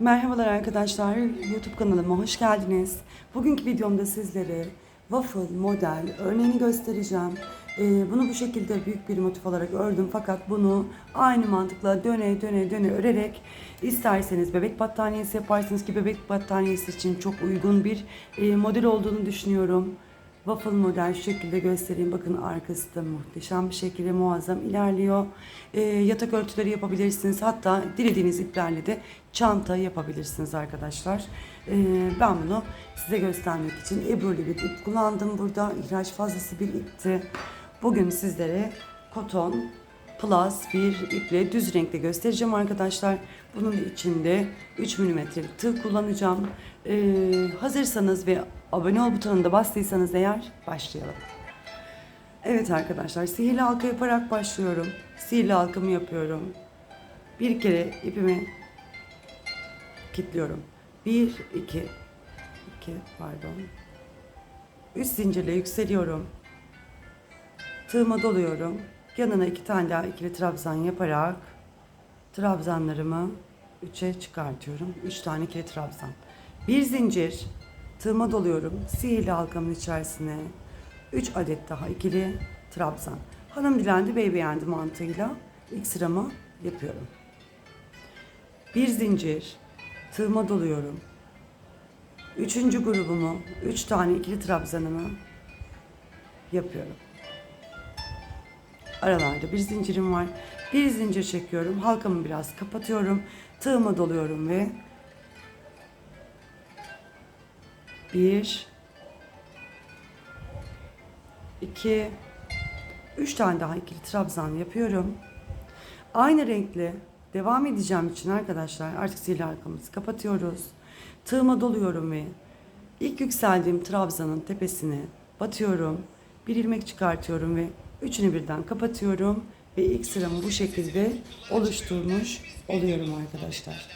Merhabalar arkadaşlar, YouTube kanalıma hoş geldiniz. Bugünkü videomda sizlere waffle model örneğini göstereceğim. Ee, bunu bu şekilde büyük bir motif olarak ördüm fakat bunu aynı mantıkla döne döne döne örerek isterseniz bebek battaniyesi yaparsınız ki bebek battaniyesi için çok uygun bir e, model olduğunu düşünüyorum. Waffle model şu şekilde göstereyim. Bakın arkası da muhteşem bir şekilde muazzam ilerliyor. Ee, yatak örtüleri yapabilirsiniz. Hatta dilediğiniz iplerle de çanta yapabilirsiniz arkadaşlar. Ee, ben bunu size göstermek için Ebru'lu bir ip kullandım burada. İhraç fazlası bir ipti. Bugün sizlere koton plus bir iple düz renkte göstereceğim arkadaşlar. Bunun içinde 3 milimetrelik tığ kullanacağım. Ee, hazırsanız ve abone ol butonuna bastıysanız eğer başlayalım. Evet arkadaşlar sihirli halka yaparak başlıyorum. Sihirli halkamı yapıyorum. Bir kere ipimi kilitliyorum. Bir, iki, iki pardon. Üç zincirle yükseliyorum. Tığıma doluyorum. Yanına iki tane daha ikili trabzan yaparak trabzanlarımı üçe çıkartıyorum. Üç tane ikili trabzan. Bir zincir tığıma doluyorum. Sihirli halkamın içerisine 3 adet daha ikili trabzan. Hanım dilendi bey beğendi mantığıyla ilk sıramı yapıyorum. Bir zincir tığıma doluyorum. Üçüncü grubumu, üç tane ikili trabzanımı yapıyorum. Aralarda bir zincirim var. Bir zincir çekiyorum. Halkamı biraz kapatıyorum. Tığıma doluyorum ve bir, iki, üç tane daha ikili trabzan yapıyorum. Aynı renkle devam edeceğim için arkadaşlar artık sihirli halkamızı kapatıyoruz. Tığıma doluyorum ve ilk yükseldiğim trabzanın tepesine batıyorum. Bir ilmek çıkartıyorum ve üçünü birden kapatıyorum ve ilk sıramı bu şekilde oluşturmuş oluyorum arkadaşlar.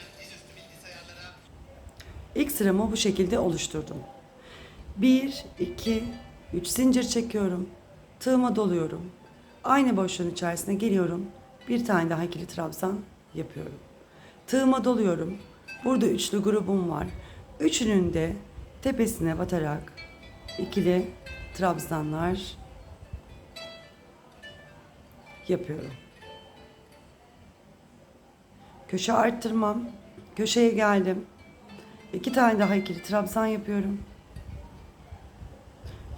İlk sıramı bu şekilde oluşturdum. 1, 2, 3 zincir çekiyorum. Tığıma doluyorum. Aynı boşluğun içerisine geliyorum. Bir tane daha ikili trabzan yapıyorum. Tığıma doluyorum. Burada üçlü grubum var. Üçünün de tepesine batarak ikili trabzanlar yapıyorum. Köşe arttırmam. Köşeye geldim. İki tane daha ikili trabzan yapıyorum.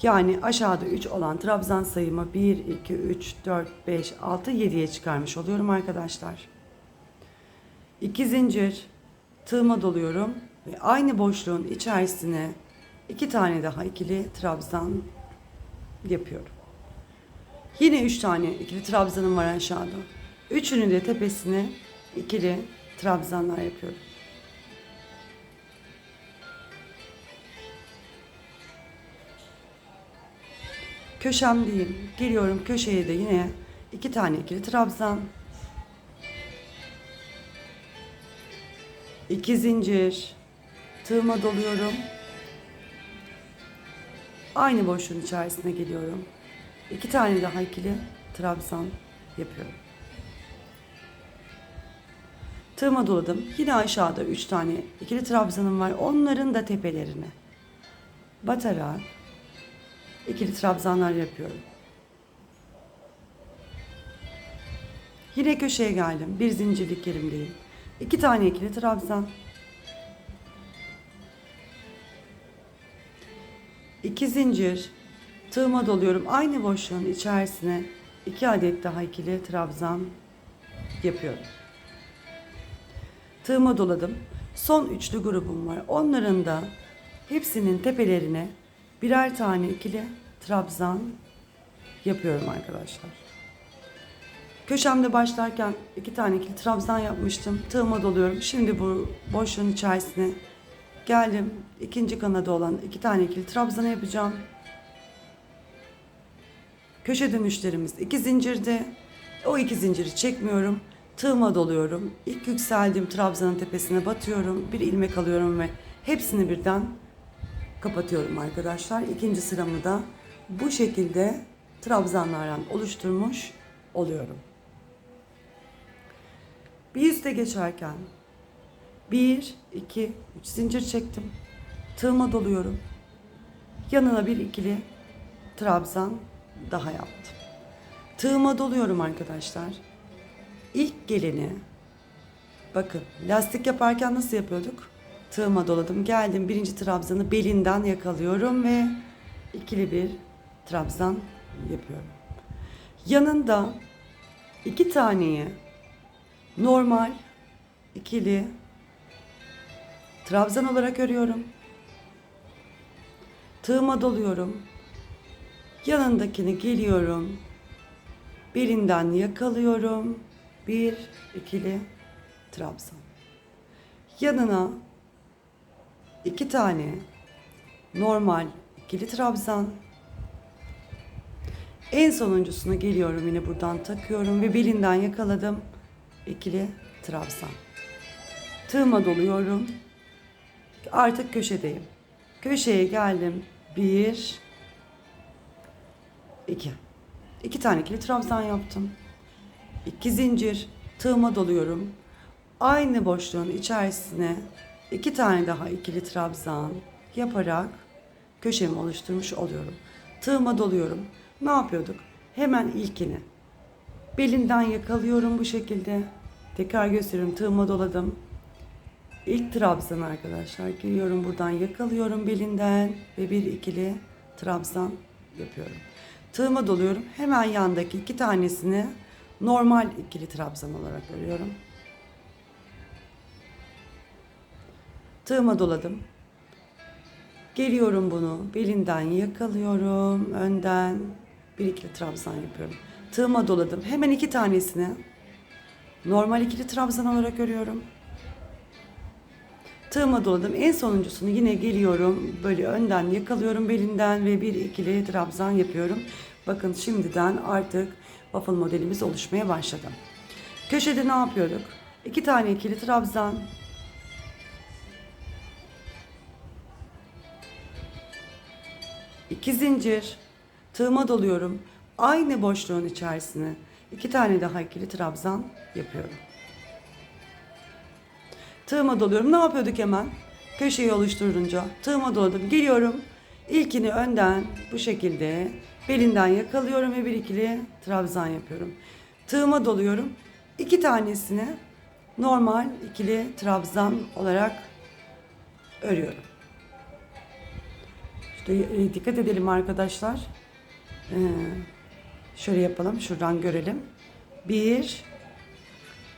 Yani aşağıda 3 olan trabzan sayımı 1, 2, 3, 4, 5, 6, 7'ye çıkarmış oluyorum arkadaşlar. 2 zincir tığıma doluyorum ve aynı boşluğun içerisine iki tane daha ikili trabzan yapıyorum. Yine 3 tane ikili trabzanım var aşağıda. Üçünü de tepesine ikili trabzanlar yapıyorum. Köşemdeyim. Geliyorum köşeye de yine iki tane ikili trabzan. iki zincir. Tığıma doluyorum. Aynı boşluğun içerisine geliyorum. İki tane daha ikili trabzan yapıyorum. Tığıma doladım. Yine aşağıda üç tane ikili trabzanım var. Onların da tepelerine batarak ikili trabzanlar yapıyorum. Yine köşeye geldim. Bir zincirlik yerimdeyim. İki tane ikili trabzan. İki zincir. Tığıma doluyorum. Aynı boşluğun içerisine iki adet daha ikili trabzan yapıyorum. Tığıma doladım. Son üçlü grubum var. Onların da hepsinin tepelerine birer tane ikili trabzan yapıyorum arkadaşlar. Köşemde başlarken iki tane ikili trabzan yapmıştım. Tığıma doluyorum. Şimdi bu boşluğun içerisine geldim. İkinci kanadı olan iki tane ikili trabzan yapacağım. Köşe dönüşlerimiz iki zincirde. O iki zinciri çekmiyorum. Tığıma doluyorum. İlk yükseldiğim trabzanın tepesine batıyorum. Bir ilmek alıyorum ve hepsini birden kapatıyorum arkadaşlar. İkinci sıramı da bu şekilde trabzanlardan oluşturmuş oluyorum. Bir üste geçerken 1, 2, 3 zincir çektim. Tığıma doluyorum. Yanına bir ikili trabzan daha yaptım. Tığıma doluyorum arkadaşlar. İlk geleni bakın lastik yaparken nasıl yapıyorduk? Tığıma doladım. Geldim birinci trabzanı belinden yakalıyorum ve ikili bir trabzan yapıyorum. Yanında iki taneyi normal ikili trabzan olarak örüyorum. Tığıma doluyorum. Yanındakini geliyorum. Belinden yakalıyorum. Bir ikili trabzan. Yanına iki tane normal ikili trabzan. En sonuncusuna geliyorum yine buradan takıyorum ve belinden yakaladım. ikili trabzan. Tığıma doluyorum. Artık köşedeyim. Köşeye geldim. Bir, iki. İki tane ikili trabzan yaptım. İki zincir tığıma doluyorum. Aynı boşluğun içerisine iki tane daha ikili trabzan yaparak köşemi oluşturmuş oluyorum. Tığıma doluyorum. Ne yapıyorduk? Hemen ilkini. Belinden yakalıyorum bu şekilde. Tekrar gösteriyorum. Tığıma doladım. İlk trabzan arkadaşlar. Giriyorum buradan yakalıyorum belinden ve bir ikili trabzan yapıyorum. Tığıma doluyorum. Hemen yandaki iki tanesini normal ikili trabzan olarak örüyorum. Tığıma doladım. Geliyorum bunu belinden yakalıyorum. Önden bir ikili trabzan yapıyorum. Tığıma doladım. Hemen iki tanesini normal ikili trabzan olarak örüyorum. Tığıma doladım. En sonuncusunu yine geliyorum. Böyle önden yakalıyorum belinden ve bir ikili trabzan yapıyorum. Bakın şimdiden artık waffle modelimiz oluşmaya başladı. Köşede ne yapıyorduk? İki tane ikili trabzan. İki zincir. Tığıma doluyorum. Aynı boşluğun içerisine iki tane daha ikili trabzan yapıyorum. Tığıma doluyorum. Ne yapıyorduk hemen? Köşeyi oluşturunca tığıma doladım. Geliyorum. İlkini önden bu şekilde belinden yakalıyorum ve bir ikili trabzan yapıyorum. Tığıma doluyorum. İki tanesini normal ikili trabzan olarak örüyorum. İşte e, dikkat edelim arkadaşlar. Ee, şöyle yapalım. Şuradan görelim. Bir,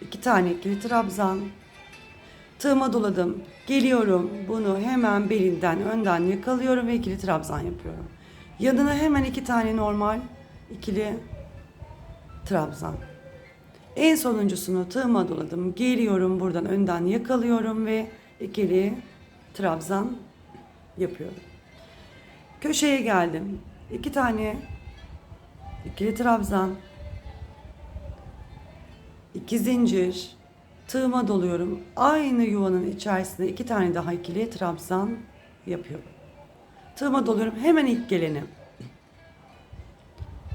iki tane ikili trabzan, Tığıma doladım. Geliyorum. Bunu hemen belinden önden yakalıyorum ve ikili trabzan yapıyorum. Yanına hemen iki tane normal ikili trabzan. En sonuncusunu tığıma doladım. Geliyorum buradan önden yakalıyorum ve ikili trabzan yapıyorum. Köşeye geldim. İki tane ikili trabzan. iki zincir Tığıma doluyorum. Aynı yuvanın içerisinde iki tane daha ikili trabzan yapıyorum. Tığıma doluyorum. Hemen ilk geleni.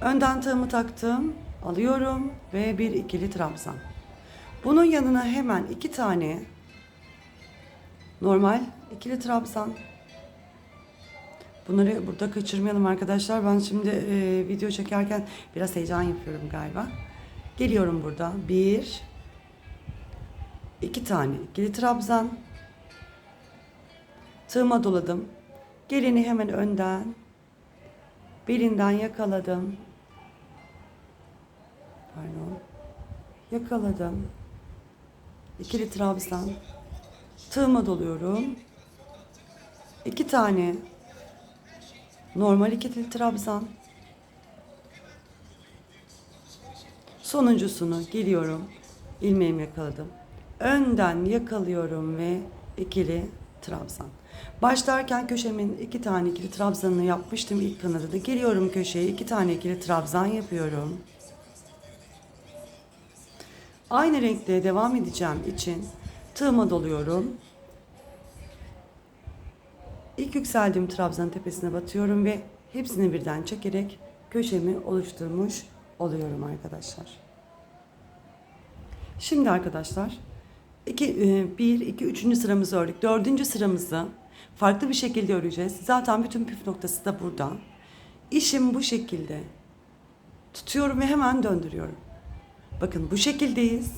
Önden tığımı taktım. Alıyorum ve bir ikili trabzan. Bunun yanına hemen iki tane normal ikili trabzan. Bunları burada kaçırmayalım arkadaşlar. Ben şimdi e, video çekerken biraz heyecan yapıyorum galiba. Geliyorum burada. Bir, iki tane ikili trabzan. Tığıma doladım. Gelini hemen önden belinden yakaladım. Pardon. Yakaladım. İkili trabzan. Tığıma doluyorum. İki tane normal ikili trabzan. Sonuncusunu geliyorum. ilmeğimi yakaladım önden yakalıyorum ve ikili trabzan. Başlarken köşemin iki tane ikili trabzanını yapmıştım ilk kanadında. Geliyorum köşeye iki tane ikili trabzan yapıyorum. Aynı renkte devam edeceğim için tığıma doluyorum. İlk yükseldiğim trabzanın tepesine batıyorum ve hepsini birden çekerek köşemi oluşturmuş oluyorum arkadaşlar. Şimdi arkadaşlar İki, e, bir, iki, üçüncü sıramızı ördük. Dördüncü sıramızı farklı bir şekilde öreceğiz. Zaten bütün püf noktası da burada. İşim bu şekilde. Tutuyorum ve hemen döndürüyorum. Bakın bu şekildeyiz.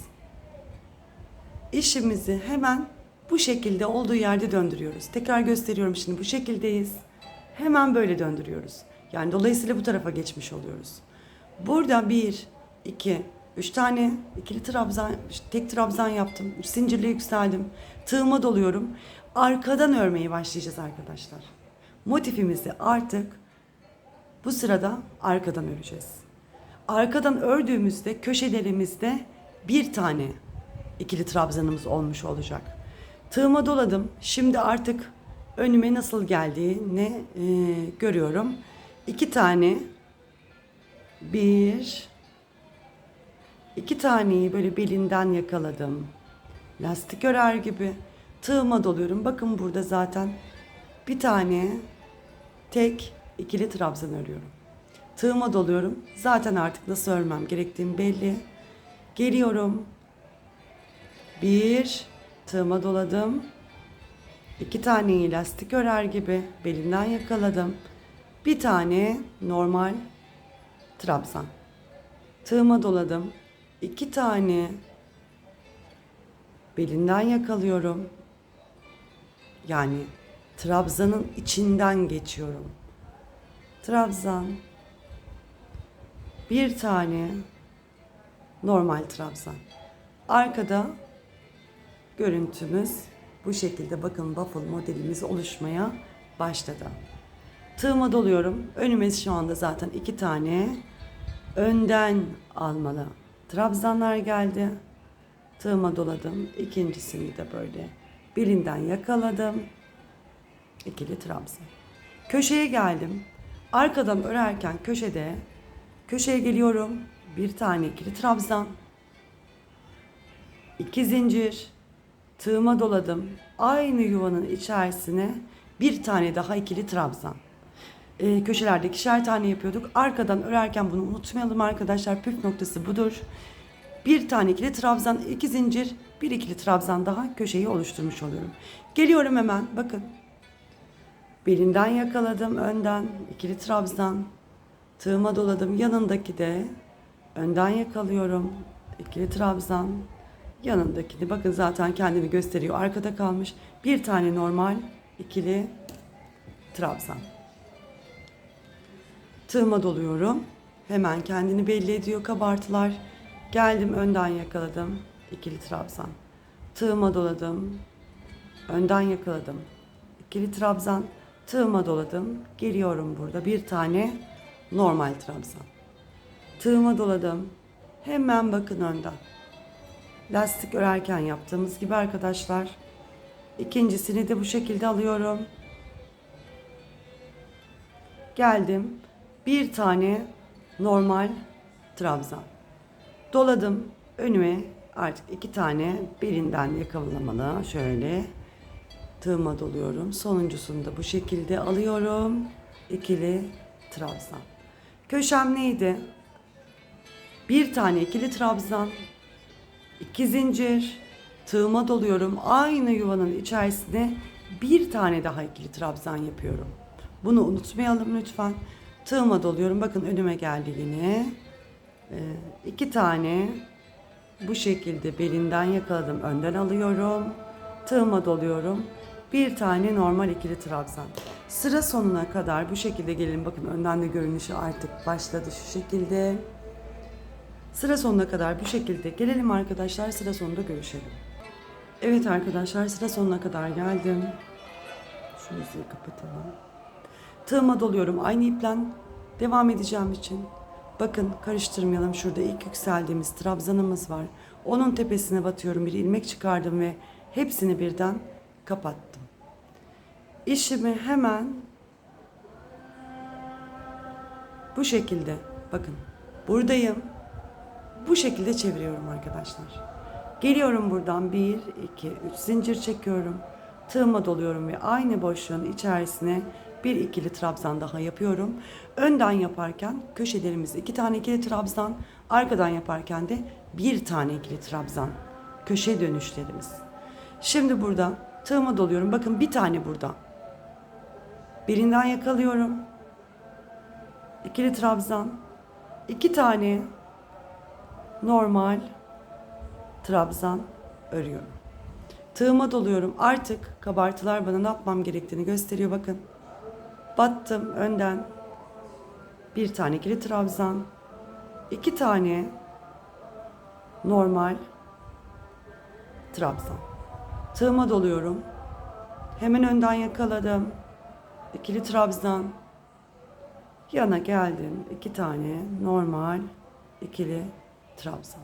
İşimizi hemen bu şekilde olduğu yerde döndürüyoruz. Tekrar gösteriyorum şimdi bu şekildeyiz. Hemen böyle döndürüyoruz. Yani dolayısıyla bu tarafa geçmiş oluyoruz. Burada bir, iki, üç tane ikili trabzan, tek trabzan yaptım. Zincirle yükseldim. Tığıma doluyorum. Arkadan örmeye başlayacağız arkadaşlar. Motifimizi artık bu sırada arkadan öreceğiz. Arkadan ördüğümüzde köşelerimizde bir tane ikili trabzanımız olmuş olacak. Tığıma doladım. Şimdi artık önüme nasıl geldiğini e, görüyorum. İki tane bir iki taneyi böyle belinden yakaladım. Lastik örer gibi tığıma doluyorum. Bakın burada zaten bir tane tek ikili trabzan örüyorum. Tığıma doluyorum. Zaten artık nasıl örmem gerektiğim belli. Geliyorum. Bir, tığıma doladım. İki tane lastik örer gibi belinden yakaladım. Bir tane normal trabzan. Tığıma doladım. İki tane belinden yakalıyorum. Yani trabzanın içinden geçiyorum. Trabzan. Bir tane normal trabzan. Arkada görüntümüz bu şekilde bakın waffle modelimiz oluşmaya başladı. Tığıma doluyorum. Önüme şu anda zaten iki tane önden almalı trabzanlar geldi. Tığıma doladım. İkincisini de böyle belinden yakaladım. İkili trabzan. Köşeye geldim. Arkadan örerken köşede köşeye geliyorum. Bir tane ikili trabzan. iki zincir. Tığıma doladım. Aynı yuvanın içerisine bir tane daha ikili trabzan. Ee, köşelerde ikişer tane yapıyorduk. Arkadan örerken bunu unutmayalım arkadaşlar. Püf noktası budur. Bir tane ikili trabzan, iki zincir, bir ikili trabzan daha köşeyi oluşturmuş oluyorum. Geliyorum hemen. Bakın. Belinden yakaladım önden ikili trabzan. Tığıma doladım. Yanındaki de önden yakalıyorum. ikili trabzan. Yanındaki de bakın zaten kendini gösteriyor. Arkada kalmış. Bir tane normal ikili trabzan. Tığıma doluyorum. Hemen kendini belli ediyor kabartılar. Geldim önden yakaladım. İkili trabzan. Tığıma doladım. Önden yakaladım. İkili trabzan. Tığıma doladım. Geliyorum burada. Bir tane normal trabzan. Tığıma doladım. Hemen bakın önden. Lastik örerken yaptığımız gibi arkadaşlar. İkincisini de bu şekilde alıyorum. Geldim. Bir tane normal trabzan. Doladım önüme artık iki tane belinden yakalamalı şöyle tığıma doluyorum. Sonuncusunu da bu şekilde alıyorum. İkili trabzan. Köşem neydi? Bir tane ikili trabzan, iki zincir, tığıma doluyorum. Aynı yuvanın içerisine bir tane daha ikili trabzan yapıyorum. Bunu unutmayalım lütfen. Tığıma doluyorum. Bakın önüme geldi yine. Ee, tane bu şekilde belinden yakaladım. Önden alıyorum. Tığıma doluyorum. Bir tane normal ikili trabzan. Sıra sonuna kadar bu şekilde gelin. Bakın önden de görünüşü artık başladı şu şekilde. Sıra sonuna kadar bu şekilde gelelim arkadaşlar. Sıra sonunda görüşelim. Evet arkadaşlar sıra sonuna kadar geldim. Şu müziği kapatalım. Tığıma doluyorum aynı iplen devam edeceğim için. Bakın karıştırmayalım şurada ilk yükseldiğimiz trabzanımız var. Onun tepesine batıyorum bir ilmek çıkardım ve hepsini birden kapattım. İşimi hemen bu şekilde bakın buradayım. Bu şekilde çeviriyorum arkadaşlar. Geliyorum buradan 1, 2, 3 zincir çekiyorum. Tığıma doluyorum ve aynı boşluğun içerisine bir ikili trabzan daha yapıyorum. Önden yaparken köşelerimizi iki tane ikili trabzan, arkadan yaparken de bir tane ikili trabzan köşe dönüşlerimiz. Şimdi burada tığıma doluyorum. Bakın bir tane burada. Birinden yakalıyorum. İkili trabzan. iki tane normal trabzan örüyorum. Tığıma doluyorum. Artık kabartılar bana ne yapmam gerektiğini gösteriyor bakın. Battım önden. Bir tane ikili trabzan. iki tane normal trabzan. Tığıma doluyorum. Hemen önden yakaladım. İkili trabzan. Yana geldim. iki tane normal ikili trabzan.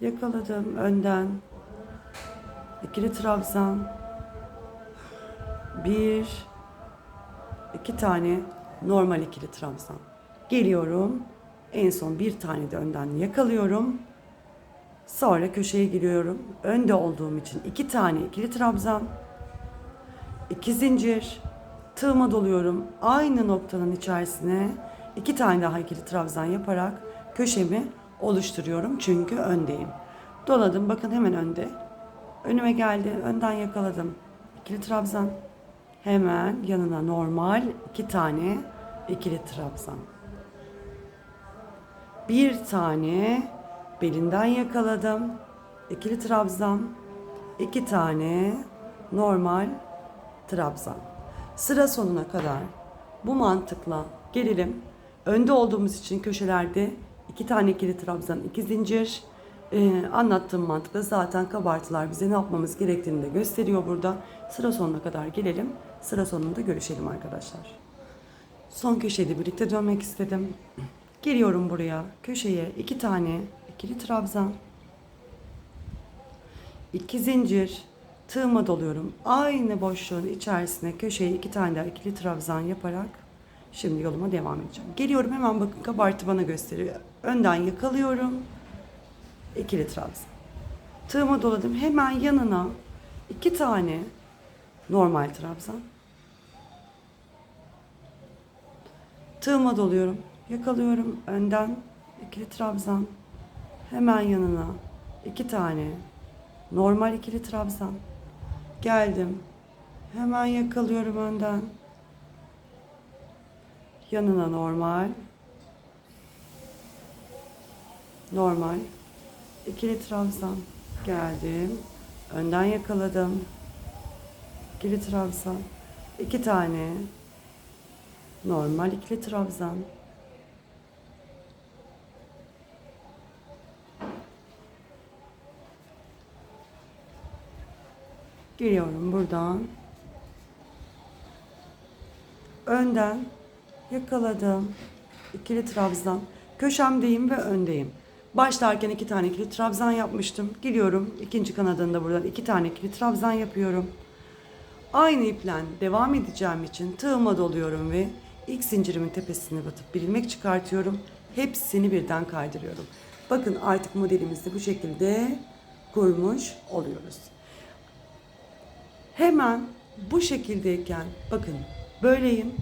Yakaladım önden. İkili trabzan. Bir, iki tane normal ikili trabzan. Geliyorum. En son bir tane de önden yakalıyorum. Sonra köşeye giriyorum. Önde olduğum için iki tane ikili trabzan. iki zincir. Tığıma doluyorum. Aynı noktanın içerisine iki tane daha ikili trabzan yaparak köşemi oluşturuyorum. Çünkü öndeyim. Doladım. Bakın hemen önde. Önüme geldi. Önden yakaladım. İkili trabzan. Hemen yanına normal iki tane ikili trabzan. Bir tane belinden yakaladım. İkili trabzan. iki tane normal trabzan. Sıra sonuna kadar bu mantıkla gelelim. Önde olduğumuz için köşelerde iki tane ikili trabzan, iki zincir. Ee, anlattığım mantıkla zaten kabartılar bize ne yapmamız gerektiğini de gösteriyor burada. Sıra sonuna kadar gelelim. Sıra sonunda görüşelim arkadaşlar. Son köşede birlikte dönmek istedim. Geliyorum buraya. Köşeye iki tane ikili trabzan. iki zincir. Tığıma doluyorum. Aynı boşluğun içerisine köşeye iki tane daha ikili trabzan yaparak şimdi yoluma devam edeceğim. Geliyorum hemen bakın kabartı bana gösteriyor. Önden yakalıyorum. İkili trabzan. Tığıma doladım. Hemen yanına iki tane normal trabzan. Tığıma doluyorum. Yakalıyorum önden ikili trabzan. Hemen yanına iki tane normal ikili trabzan. Geldim. Hemen yakalıyorum önden. Yanına normal. Normal. İkili trabzan. Geldim. Önden yakaladım. İkili trabzan. iki tane normal ikili trabzan. Giriyorum buradan. Önden yakaladım. İkili trabzan. Köşemdeyim ve öndeyim. Başlarken iki tane ikili trabzan yapmıştım. Giriyorum. ikinci kanadında buradan iki tane ikili trabzan yapıyorum. Aynı iplen devam edeceğim için tığıma doluyorum ve ilk zincirimin tepesine batıp bir ilmek çıkartıyorum. Hepsini birden kaydırıyorum. Bakın artık modelimizi bu şekilde kurmuş oluyoruz. Hemen bu şekildeyken bakın böyleyim.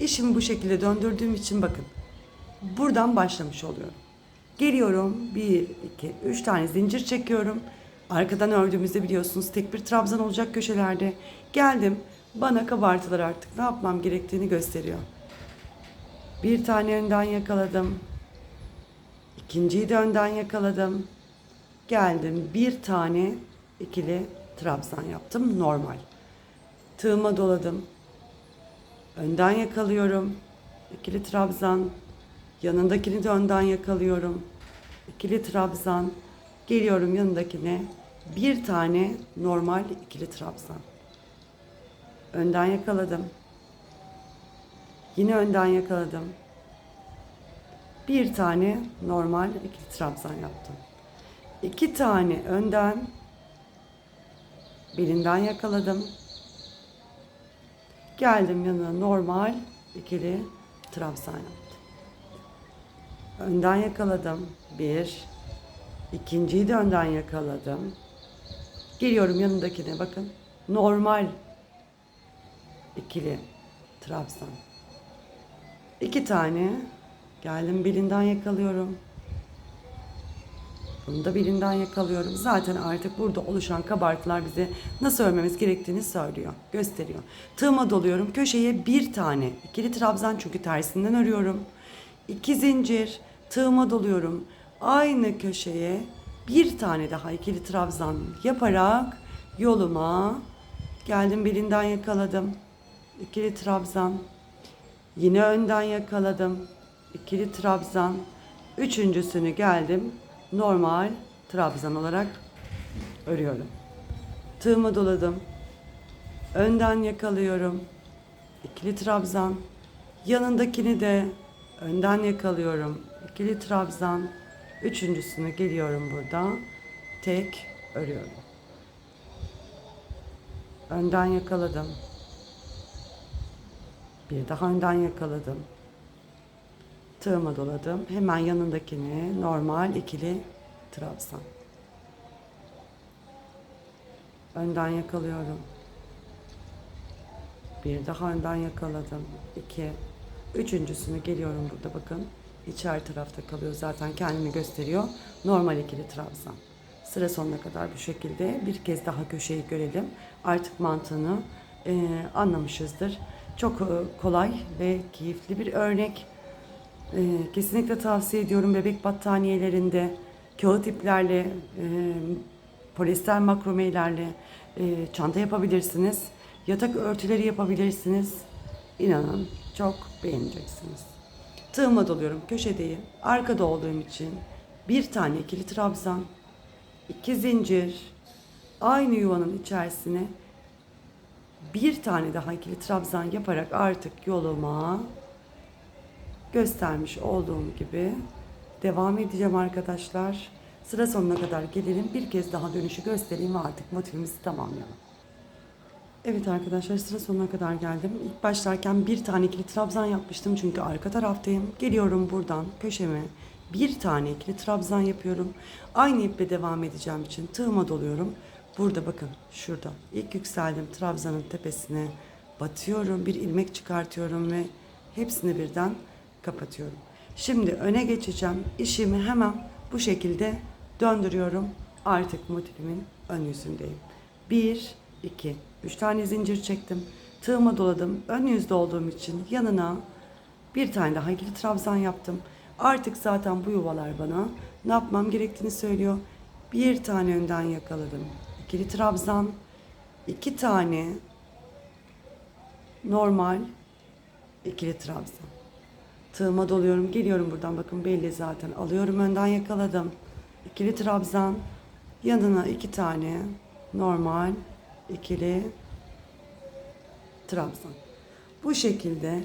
İşimi bu şekilde döndürdüğüm için bakın. Buradan başlamış oluyorum. Geliyorum. Bir, iki, üç tane zincir çekiyorum. Arkadan ördüğümüzde biliyorsunuz tek bir trabzan olacak köşelerde. Geldim. Bana kabartılar artık ne yapmam gerektiğini gösteriyor. Bir tane önden yakaladım. İkinciyi de önden yakaladım. Geldim. Bir tane ikili trabzan yaptım. Normal. Tığıma doladım. Önden yakalıyorum. İkili trabzan. Yanındakini de önden yakalıyorum. İkili trabzan. Geliyorum yanındakine. Bir tane normal ikili trabzan. Önden yakaladım. Yine önden yakaladım. Bir tane normal ikili trabzan yaptım. İki tane önden belinden yakaladım. Geldim yanına normal ikili trabzan yaptım. Önden yakaladım. Bir. İkinciyi de önden yakaladım. Geliyorum yanındakine bakın. Normal ikili trabzan. İki tane. Geldim belinden yakalıyorum. Bunu da birinden yakalıyorum. Zaten artık burada oluşan kabartılar bize nasıl örmemiz gerektiğini söylüyor, gösteriyor. Tığıma doluyorum. Köşeye bir tane ikili trabzan çünkü tersinden örüyorum. İki zincir tığıma doluyorum. Aynı köşeye bir tane daha ikili trabzan yaparak yoluma geldim birinden yakaladım. İkili trabzan. Yine önden yakaladım. İkili trabzan. Üçüncüsünü geldim. Normal trabzan olarak örüyorum. Tığımı doladım. Önden yakalıyorum. İkili trabzan. Yanındakini de önden yakalıyorum. İkili trabzan. Üçüncüsünü geliyorum burada. Tek örüyorum. Önden yakaladım. Bir daha önden yakaladım. Tığıma doladım. Hemen yanındakini normal ikili trabzan. Önden yakalıyorum. Bir daha önden yakaladım. İki. Üçüncüsünü geliyorum burada bakın. İçer tarafta kalıyor zaten kendini gösteriyor. Normal ikili trabzan. Sıra sonuna kadar bu şekilde bir kez daha köşeyi görelim. Artık mantığını e, anlamışızdır. Çok e, kolay ve keyifli bir örnek. E, kesinlikle tavsiye ediyorum bebek battaniyelerinde kağıt iplerle, e, polyester makromelerle e, çanta yapabilirsiniz. Yatak örtüleri yapabilirsiniz. İnanın çok beğeneceksiniz. Tığıma doluyorum köşedeyim. Arkada olduğum için bir tane ikili trabzan, iki zincir, aynı yuvanın içerisine bir tane daha ikili trabzan yaparak artık yoluma göstermiş olduğum gibi devam edeceğim arkadaşlar. Sıra sonuna kadar gelelim. Bir kez daha dönüşü göstereyim ve artık motifimizi tamamlayalım. Evet arkadaşlar sıra sonuna kadar geldim. İlk başlarken bir tane ikili trabzan yapmıştım çünkü arka taraftayım. Geliyorum buradan köşeme bir tane ikili trabzan yapıyorum. Aynı iple devam edeceğim için tığıma doluyorum. Burada bakın şurada ilk yükseldim trabzanın tepesine batıyorum. Bir ilmek çıkartıyorum ve hepsini birden kapatıyorum. Şimdi öne geçeceğim. İşimi hemen bu şekilde döndürüyorum. Artık motivimin ön yüzündeyim. Bir, iki, üç tane zincir çektim. Tığıma doladım. Ön yüzde olduğum için yanına bir tane daha ikili trabzan yaptım. Artık zaten bu yuvalar bana ne yapmam gerektiğini söylüyor. Bir tane önden yakaladım. İkili trabzan, iki tane normal ikili trabzan. Tığıma doluyorum. Geliyorum buradan bakın belli zaten. Alıyorum önden yakaladım. İkili trabzan. Yanına iki tane normal ikili trabzan. Bu şekilde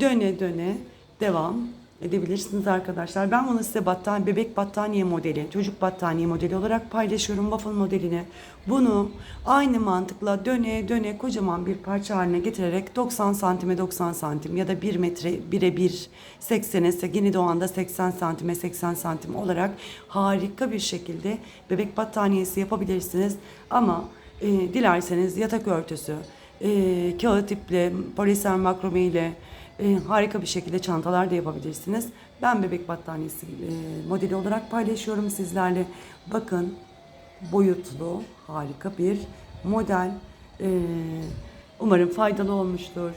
döne döne devam edebilirsiniz arkadaşlar. Ben bunu size battaniye, bebek battaniye modeli, çocuk battaniye modeli olarak paylaşıyorum waffle modelini. Bunu aynı mantıkla döne döne kocaman bir parça haline getirerek 90 santime 90 santim ya da 1 metre 1'e 1 80'e yeni doğanda 80 santime 80 santim olarak harika bir şekilde bebek battaniyesi yapabilirsiniz. Ama e, dilerseniz yatak örtüsü, e, kağıt iple, poliser makrome ile e, harika bir şekilde çantalar da yapabilirsiniz. Ben bebek battaniyesi e, modeli olarak paylaşıyorum sizlerle. Bakın boyutlu harika bir model. E, umarım faydalı olmuştur.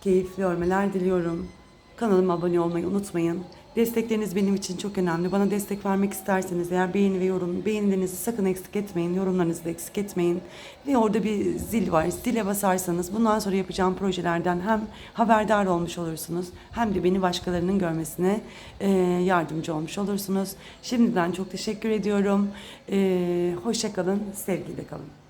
Keyifli örmeler diliyorum. Kanalıma abone olmayı unutmayın. Destekleriniz benim için çok önemli. Bana destek vermek isterseniz eğer beğeni ve yorum, beğenilerinizi sakın eksik etmeyin. Yorumlarınızı da eksik etmeyin. Ve orada bir zil var. Zile basarsanız bundan sonra yapacağım projelerden hem haberdar olmuş olursunuz hem de beni başkalarının görmesine e, yardımcı olmuş olursunuz. Şimdiden çok teşekkür ediyorum. E, hoşça kalın, sevgiyle kalın.